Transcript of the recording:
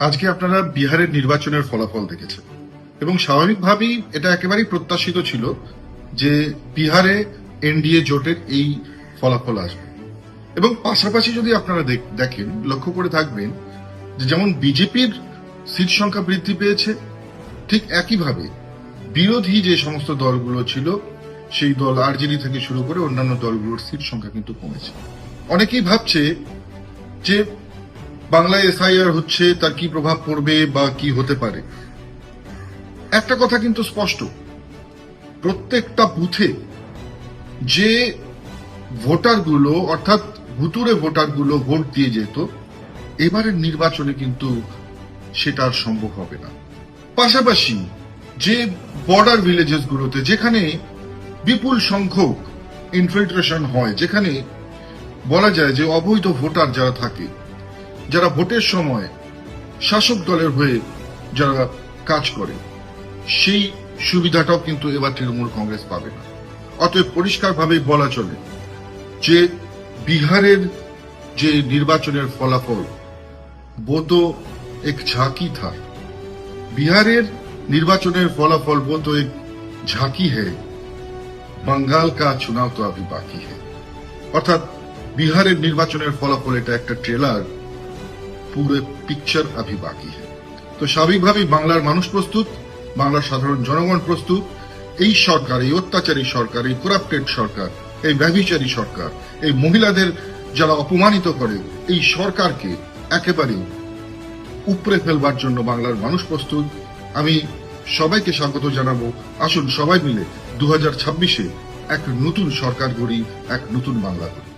আজকে আপনারা বিহারের নির্বাচনের ফলাফল দেখেছেন। এবং স্বাভাবিকভাবেই এটা একেবারেই প্রত্যাশিত ছিল যে বিহারে এনডিএ জোটের এই ফলাফল আসবে। এবং পাশাপাশি যদি আপনারা দেখ- দেখেন, লক্ষ্য করে থাকবেন যে যেমন বিজেপির সিট সংখ্যা বৃদ্ধি পেয়েছে, ঠিক একইভাবে বিরোধী যে সমস্ত দলগুলো ছিল, সেই দল আরজেডি থেকে শুরু করে অন্যান্য দলগুলোর সিট সংখ্যা কিন্তু কমেছে। অনেকেই ভাবছে যে বাংলায় এসআইআর হচ্ছে, তার কি প্রভাব পড়বে বা কি হতে পারে? একটা কথা কিন্তু স্পষ্ট। প্রত্যেকটা বুথে যে ভোটারগুলো, অর্থাৎ ভুতুরে ভোটারগুলো ভোট দিয়ে যেত, এবারের নির্বাচনে কিন্তু সেটা আর সম্ভব হবে না। পাশাপাশি যে বর্ডার ভিলেজেস গুলোতে যেখানে বিপুল সংখ্যক ইনফিল্ট্রেশন হয়, যেখানে বলা যায় যে অবৈধ ভোটার যারা থাকে যারা ভোটের সময় শাসক দলের হয়ে যারা কাজ করে, সেই সুবিধাটাও কিন্তু এবার তৃণমূল কংগ্রেস পাবে না। অতএব পরিষ্কারভাবে বলা চলে যে বিহারের যে নির্বাচনের ফলাফল, বোধ এক ঝাঁকি থা বিহারের নির্বাচনের ফলাফল বোধ এক ঝাঁকি হে বাঙ্গাল কা চুনাও তো আপনি বাকি হে অর্থাৎ বিহারের নির্বাচনের ফলাফল এটা একটা ট্রেলার পুরো পিকচার अभी बाकी है তো স্বাভাবিকভাবেই বাংলার মানুষ প্রস্তুত বাংলার সাধারণ জনগণ প্রস্তুত এই সরকার এই অত্যাচারী সরকার এই করাপ্টেড সরকার এই ব্যভিচারী সরকার এই মহিলাদের যারা অপমানিত করে এই সরকারকে একেবারেই উপরে ফেলবার জন্য বাংলার মানুষ প্রস্তুত আমি সবাইকে স্বাগত জানাবো আসুন সবাই মিলে দু হাজার ছাব্বিশে এক নতুন সরকার গড়ি এক নতুন বাংলা গড়ি